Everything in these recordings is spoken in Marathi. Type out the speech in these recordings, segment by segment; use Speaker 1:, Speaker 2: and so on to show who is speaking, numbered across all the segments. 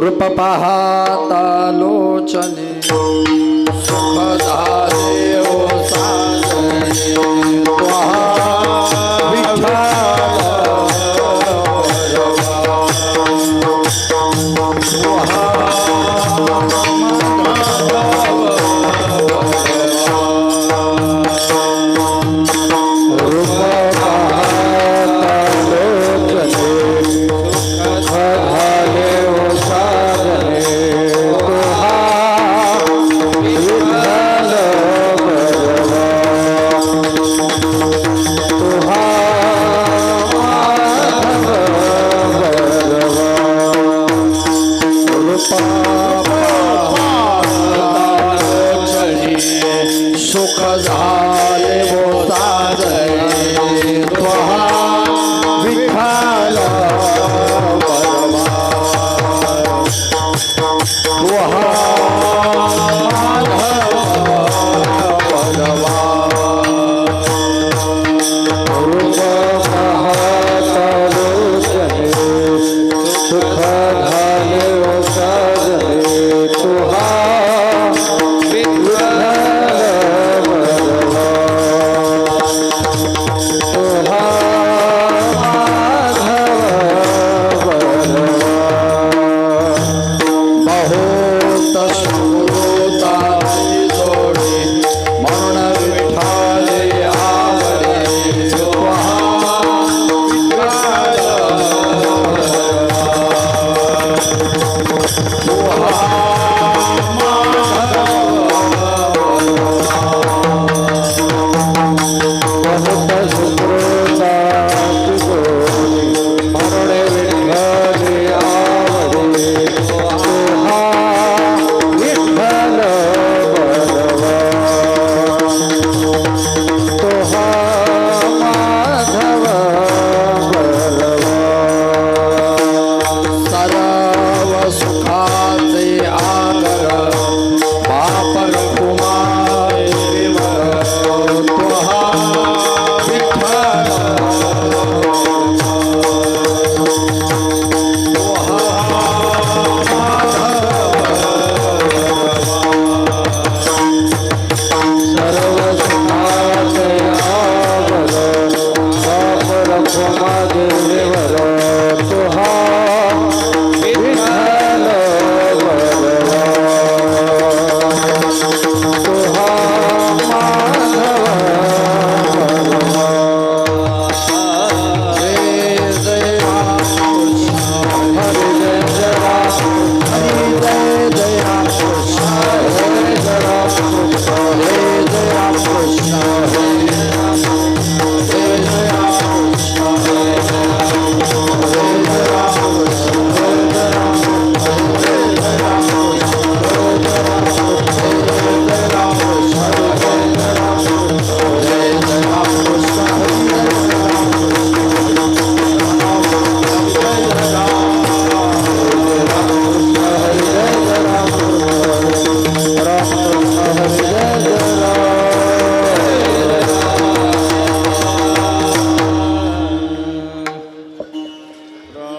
Speaker 1: कृप पाहाता लोचने सुख झाले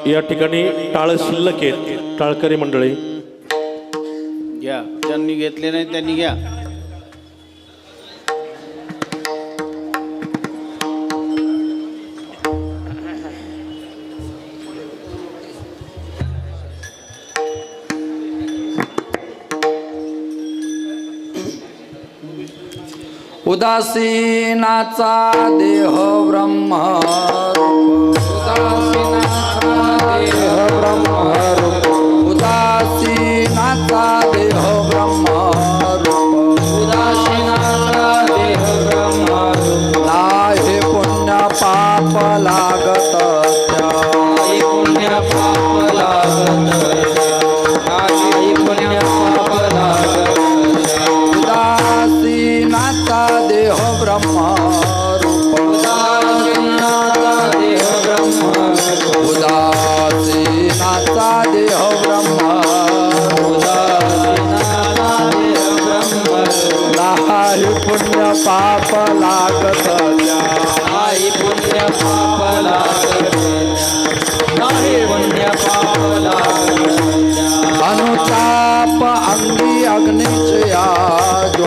Speaker 2: या ठिकाणी टाळ शिल्लक आहेत. टाळकरी मंडळी.
Speaker 3: घ्या. ज्यांनी घेतले नाही त्यांनी घ्या.
Speaker 1: उदासीनाचा देह ब्रह्म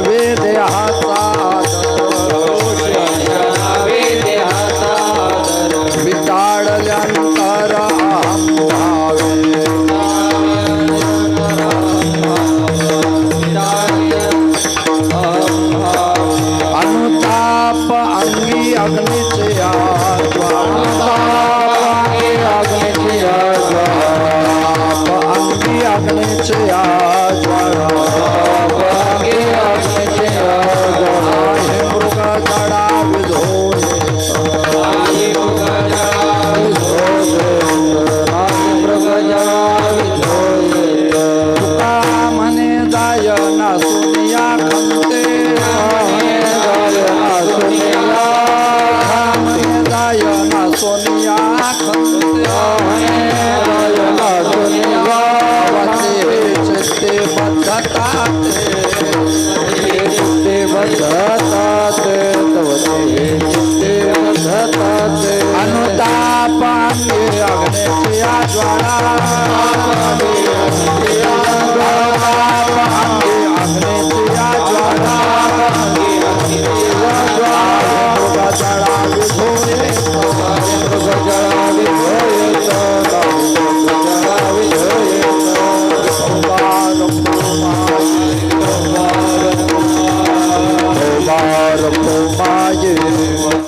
Speaker 1: Yahweh. Rajwara.